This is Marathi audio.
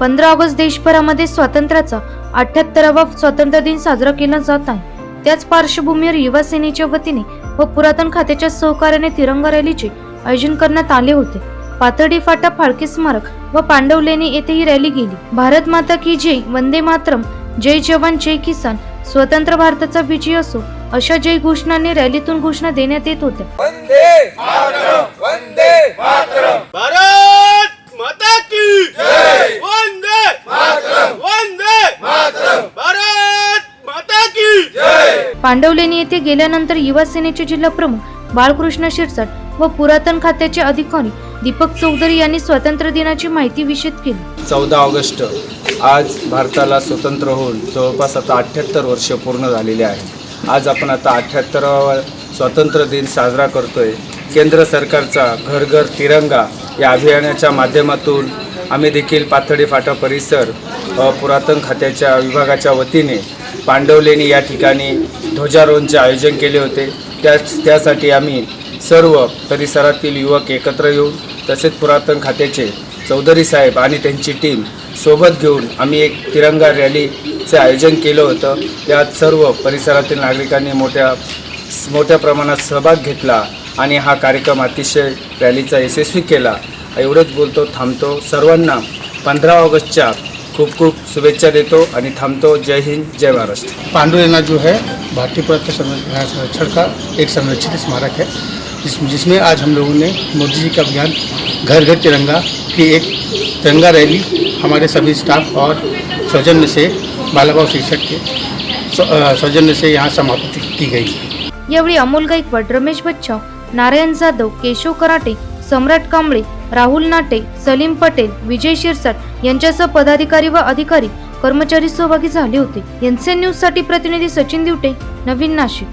पंधरा ऑगस्ट देशभरामध्ये स्वातंत्र्याचा अठ्याहत्तरावा स्वातंत्र्य दिन साजरा केला जात आहे. त्याच पार्श्वभूमीवर युवा सेनेच्या वतीने व पुरातन खात्याच्या सहकार्याने तिरंगा रॅलीचे आयोजन करण्यात आले होते. पाथर्डी फाटा फाळके स्मारक व पांडवलेणी येथे ही रॅली गेली. भारत माता की जय वंदे मातरम जय जवान जय किसान स्वतंत्र भारताचा विजय असो अशा जय घोषणाने रॅलीतून घोषणा देण्यात येत होत्या वंदे मातरम वंदे मातरम भारत माता की जय वंदे मातरम वंदे मातरम भारत माता की जय पांडवलेणी येथे गेल्यानंतर युवा सेनेचे जिल्हाप्रमुख बाळकृष्ण शिरसाट व पुरातन खात्याचे अधिकारी दीपक चौधरी यांनी स्वातंत्र्य दिनाची माहिती विषद केली. चौदा ऑगस्ट आज भारताला स्वतंत्र होऊन जवळपास आता अठ्ठ्याहत्तर वर्ष पूर्ण झालेले आहे. आज आपण आता अठ्ठ्याहत्तरावा स्वातंत्र्य दिन साजरा करतोय. केंद्र सरकारचा घर घर तिरंगा या अभियानाच्या माध्यमातून आम्ही देखील पाथडी फाटा परिसर पुरातन खात्याच्या विभागाच्या वतीने पांडवलेणी या ठिकाणी ध्वजारोहणचे आयोजन केले होते. त्याच त्यासाठी आम्ही सर्व परिसरातील युवक एकत्र येऊन तसेच पुरातन खात्याचे चौधरी साहेब आणि त्यांची टीम सोबत घेऊन आम्ही एक तिरंगा रॅलीचे आयोजन केलं होतं. त्यात सर्व परिसरातील नागरिकांनी मोठ्या मोठ्या प्रमाणात सहभाग घेतला आणि हा कार्यक्रम अतिशय रॅलीचा यशस्वी केला. एवढंच बोलतो थांबतो. सर्वांना पंधरा ऑगस्टच्या खूप खूप शुभेच्छा देतो आणि थांबतो. जय हिंद जय महाराष्ट्र. पांडुलेना जो है भारतीय पुरातत्व संरक्षण का एक संरक्षित स्मारक है जिस जिसमें आज हम लोगों ने मोदी जी का अभियान घर घर तिरंगा की एक तिरंगा रैली हमारे सभी स्टाफ और सौजन्य से बालाबाव शिक्षक के सौजन्य से यहाँ समाप्त की गई। यावेळी अमोल गायकवाड रमेश बच्चाव नारायण जाधव केशव कराटे सम्राट कांबळे राहुल नाटे सलीम पटेल विजय शिरसाट यांच्यासह पदाधिकारी व अधिकारी कर्मचारी सहभागी झाले होते. एनसीएन न्यूजसाठी प्रतिनिधी सचिन दिवटे नवीन नाशिक.